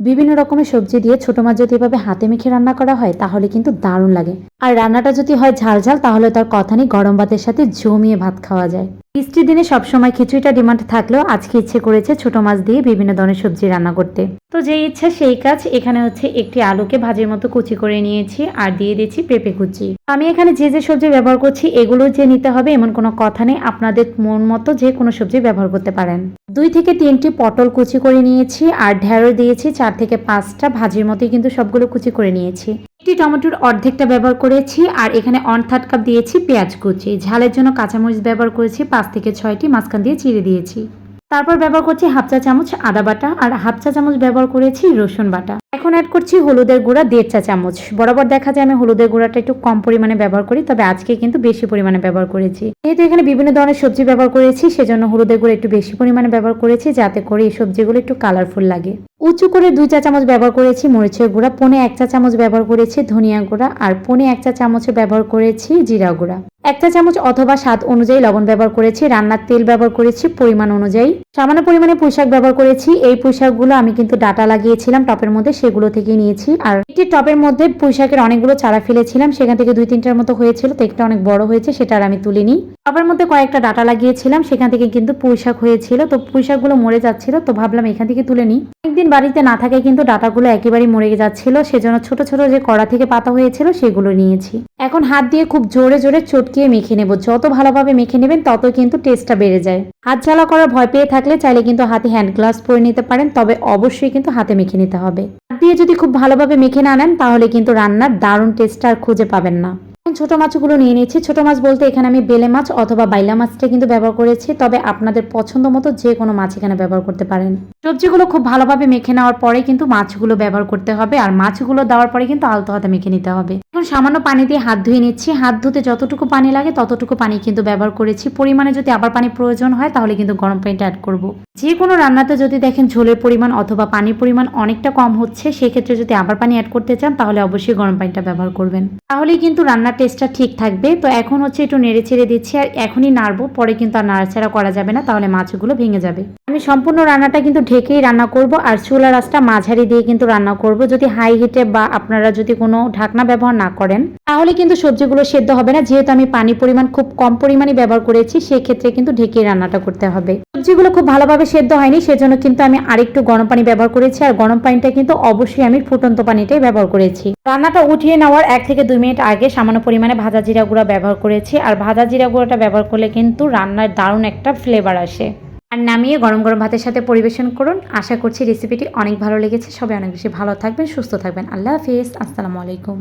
বিভিন্ন রকমের সবজি দিয়ে ছোট মাছ যদি এভাবে হাতে মেখে রান্না করা হয়, তাহলে কিন্তু দারুণ লাগে। আর রান্নাটা যদি হয় ঝাল ঝাল, তাহলে তার কথা নেই, গরম ভাতের সাথে জমিয়ে ভাত খাওয়া যায়। বৃষ্টির দিনে সবসময় খিচুড়িটা ডিমান্ড থাকলেও আজকে ইচ্ছে করেছে ছোট মাছ দিয়ে বিভিন্ন ধরনের সবজি রান্না করতে। তো যেই ইচ্ছা সেই কাজ, এখানে হচ্ছে একটি আলুকে ভাজির মতো কুচি করে নিয়েছি আর দিয়ে দিয়েছি পেঁপে কুচি। আমি এখানে যে যে সবজি ব্যবহার করছি, এগুলো যে নিতে হবে এমন কোনো কথা নেই, আপনাদের মন মতো যে কোনো সবজি ব্যবহার করতে পারেন। দুই থেকে তিনটি পটল কুচি করে নিয়েছি আর ঢেঁড়ো দিয়েছি, চার থেকে পাঁচটা ভাজির মতোই কিন্তু সবগুলো কুচি করে নিয়েছি। একটি টমেটোর অর্ধেকটা ব্যবহার করেছি আর এখানে অন থার্ড কাপ দিয়েছি পেঁয়াজ কুচি। ঝালের জন্য কাঁচামরিচ ব্যবহার করেছি পাঁচ থেকে ছয়টি, মাঝখান দিয়ে চিড়ে দিয়েছি। তারপর ব্যবহার করছি হাফ চা চামচ আদা বাটা আর হাফ চা চামচ ব্যবহার করেছি রসুন বাটা। এখন অ্যাড করছি হলুদের গুঁড়া দেড় চা চামচ। বরাবর দেখা যায় আমি হলুদের গুঁড়াটা একটু কম পরিমাণে ব্যবহার করি, তবে আজকে কিন্তু বেশি পরিমাণে ব্যবহার করেছি। যেহেতু এখানে বিভিন্ন ধরনের সবজি ব্যবহার করেছি, সেজন্য হলুদের গুঁড়া একটু বেশি পরিমাণে ব্যবহার করেছি, যাতে করে এই সবজিগুলো একটু কালারফুল লাগে। উঁচু করে দুই চা চামচ ব্যবহার করেছি মরিচের গুঁড়া, পনে এক চা চামচ ব্যবহার করেছি ধনিয়া গুঁড়া, আর পনে এক চা চামচে ব্যবহার করেছি জিরা গুঁড়া। এক চা চামচ অথবা স্বাদ অনুযায়ী লবণ ব্যবহার করেছি, রান্নার তেল ব্যবহার করেছি পরিমাণ অনুযায়ী। সামান্য পরিমাণে পুঁইশাক ব্যবহার করেছি, এই পুঁইশাকগুলো আমি কিন্তু ডাটা লাগিয়েছিলাম টপের মধ্যে, সেগুলো থেকে নিয়েছি। আর একটি টপের মধ্যে পুঁইশাকের অনেকগুলো চারা ফেলেছিলাম, সেখান থেকে দুই তিনটার মতো হয়েছিল, তো একটা অনেক বড় হয়েছে, সেটা আর আমি তুলিনি। টপের মধ্যে কয়েকটা ডাটা লাগিয়েছিলাম, সেখান থেকে কিন্তু পুঁইশাক হয়েছিল, তো পুঁইশাকগুলো মরে যাচ্ছিল, তো ভাবলাম এখান থেকে তুলে নিই। বাড়িতে না থাকে কিন্তু ডাটাগুলো একেবারেই মরে যাচ্ছিল। সেজন্য ছোট ছোট যে কড়া থেকে পাতা হয়েছিল সেগুলো নিয়েছি। এখন হাত দিয়ে খুব জোরে জোরে চটকিয়ে মেখে নেব। যত ভালোভাবে মেখে নেবেন তত কিন্তু টেস্টটা বেড়ে যায়। হাত জ্বালা করার ভয় পেয়ে থাকলে চাইলে কিন্তু হাতে হ্যান্ড গ্লাভস পরে নিতে পারেন, তবে অবশ্যই কিন্তু হাতে মেখে নিতে হবে। হাত দিয়ে যদি খুব ভালোভাবে মেখে না নেন, তাহলে কিন্তু রান্নার দারুণ টেস্টটা আর খুঁজে পাবেন না। ছোট মাছগুলো নিয়ে নিয়েছি ছোট মাছ বলতে এখানে আমি বেলে মাছ অথবা বাইলা মাছটা কিন্তু ব্যবহার করেছি, তবে আপনাদের পছন্দ মতো যে কোনো মাছ এখানে ব্যবহার করতে পারেন। সবজিগুলো খুব ভালোভাবে মেখে নেওয়ার পরে কিন্তু মাছগুলো ব্যবহার করতে হবে, আর মাছগুলো দেওয়ার পরে কিন্তু আলতো হাতে মেখে নিতে হবে। এখন সামান্য পানি দিয়ে হাত ধুয়ে নিচ্ছি। হাত ধুতে যতটুকু পানি লাগে ততটুকু পানি কিন্তু ব্যবহার করেছি। পরিমাণে যদি আবার পানি প্রয়োজন হয় তাহলে কিন্তু গরম পানিটা অ্যাড করব। যে কোনো রান্নাতে যদি দেখেন ঝোলের পরিমাণ অথবা পানির পরিমাণ অনেকটা কম হচ্ছে, সেক্ষেত্রে যদি আবার পানি অ্যাড করতে চান তাহলে অবশ্যই গরম পানিটা ব্যবহার করবেন। তাহলেই কিন্তু রান্নার টেস্টটা ঠিক থাকবে। তো এখন হচ্ছে একটু নেড়ে ছেড়ে দিচ্ছি, আর এখনই নাড়বো, পরে কিন্তু আর নাড়াচাড়া করা যাবে না, তাহলে মাছগুলো ভেঙে যাবে। আমি সম্পূর্ণ রান্নাটা কিন্তু ঢেকেই রান্না করব আর চুলা রাসটা মাঝারি দিয়ে কিন্তু রান্না করব। যদি হাই হিটে বা আপনারা যদি কোনো ঢাকনা ব্যবহার না করেন, তাহলে কিন্তু সবজিগুলো সেদ্ধ হবে না। যেহেতু আমি পানি পরিমাণ খুব কম পরিমাণে ব্যবহার করেছি, সেক্ষেত্রে কিন্তু ঢেকেই রান্নাটা করতে হবে। সবজিগুলো খুব ভালোভাবে সেদ্ধ হয়নি, সেজন্য কিন্তু আমি আরেকটু গরম পানি ব্যবহার করেছি। আর গরম পানিটা কিন্তু অবশ্যই আমি ফুটন্ত পানিটাই ব্যবহার করেছি। রান্নাটা উঠিয়ে নেওয়ার এক থেকে দুই মিনিট আগে সামান্য পরিমাণে ভাজা জিরা গুঁড়া ব্যবহার করেছি। আর ভাজা জিরা গুঁড়াটা ব্যবহার করলে কিন্তু রান্নার দারুণ একটা ফ্লেভার আসে। আর নামিয়ে গরম গরম ভাতের সাথে পরিবেশন করুন। আশা করছি রেসিপিটি অনেক ভালো লেগেছে। সবাই অনেক বেশি ভালো থাকবেন, সুস্থ থাকবেন। আল্লাহ হাফিজ। আসসালামু আলাইকুম।